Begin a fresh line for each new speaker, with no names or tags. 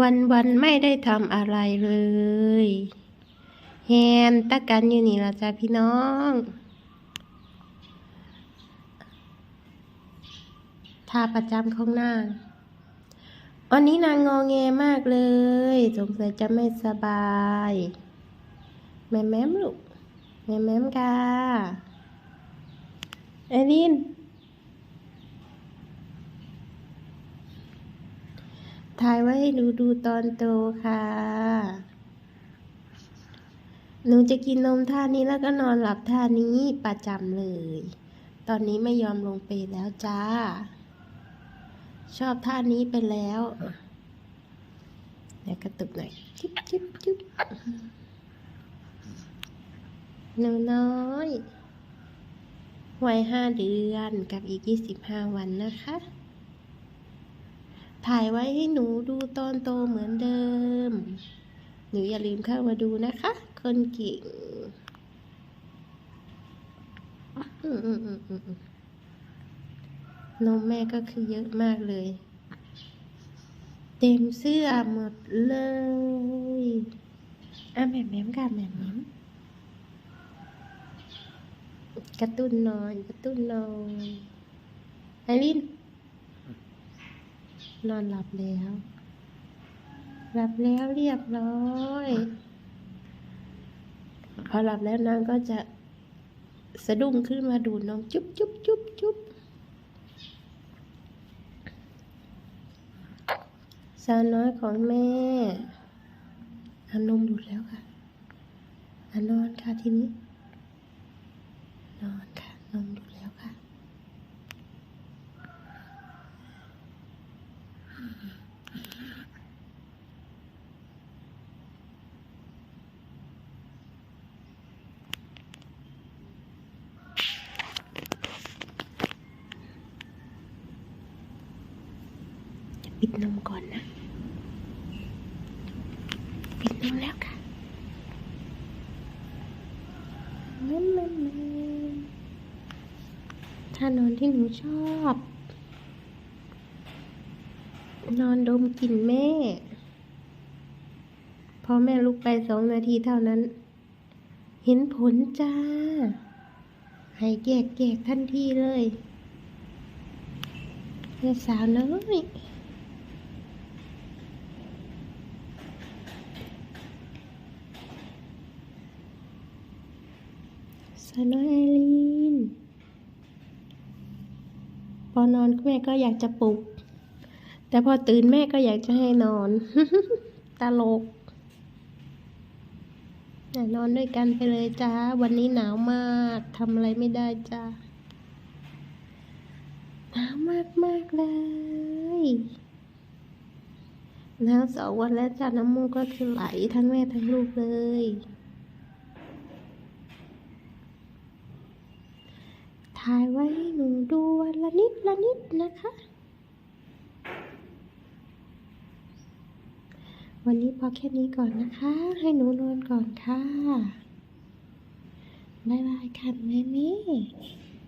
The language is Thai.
วันวันไม่ได้ทำอะไรเลยแฮมตะกันอยู่นี่ละจ้าพี่น้องท่าประจำของนางวันนี้นางงอแงมากเลย สงสัยจะไม่สบาย แม่แม่มลูกแม่แม่มกาไอริน ถ่ายไว้ให้ดูดูตอนโตค่ะ หนูจะกินนมท่านี้แล้วก็นอนหลับท่านี้ประจำเลย ตอนนี้ไม่ยอมลงไปแล้วจ้า ชอบท่านี้ไปแล้วเดี๋ยวกระตุกหน่อยจุ๊บจุ๊บจุ๊บหนูน้อยวัยห้าเดือนกับอีกยี่สิบห้าวันนะคะ ถ่ายไว้ให้หนูดูตอนโตเหมือนเดิม หนูอย่าลืมเข้ามาดูนะคะ คนเก่งอืมอืมอืมอืมอืมนมแม่ก็คือเยอะมากเลย เต็มเสื้อหมดเลยอะแหม่มแหม่มค่ะแหม่มแหม่มกระตุ้นนอนกระตุ้นนอนไอริน นอนหลับแล้วหลับแล้วเรียบร้อยพอหลับแล้วนางก็จะสะดุ้งขึ้นมาดูดนมจุ๊บจุ๊บจุ๊บจุ๊บสาวน้อยของแม่อานมดูดแล้วค่ะอานอนค่ะทีนี้ นอนค่ะนมดูดแล้วค่ะ ปิดนมก่อนนะ ปิดนมแล้วค่ะมันมันมันถ้านอนที่หนูชอบ นอนดมกลิ่นแม่ พอแม่ลุกไปสองนาทีเท่านั้น เห็นผลจ้า ให้แกกแกกทันทีเลยแม่สาวน้อย สาวน้อยไอรีนพอนอนแม่ก็อยากจะปลุก แต่พอตื่นแม่ก็อยากจะให้นอน ตลกนอนด้วยกันไปเลยจ้า วันนี้หนาวมากทำอะไรไม่ได้จ้าหนาวมากมากเลยหนาวสองวันแล้วจ้าน้ำมูกก็คือไหลทั้งแม่ทั้งลูกเลย ถ่ายไว้ให้หนูดูวันละนิดละนิดนะคะ วันนี้พอแค่นี้ก่อนนะคะ ให้หนูนอนก่อนค่ะ บ๊ายบายค่ะแม่แม่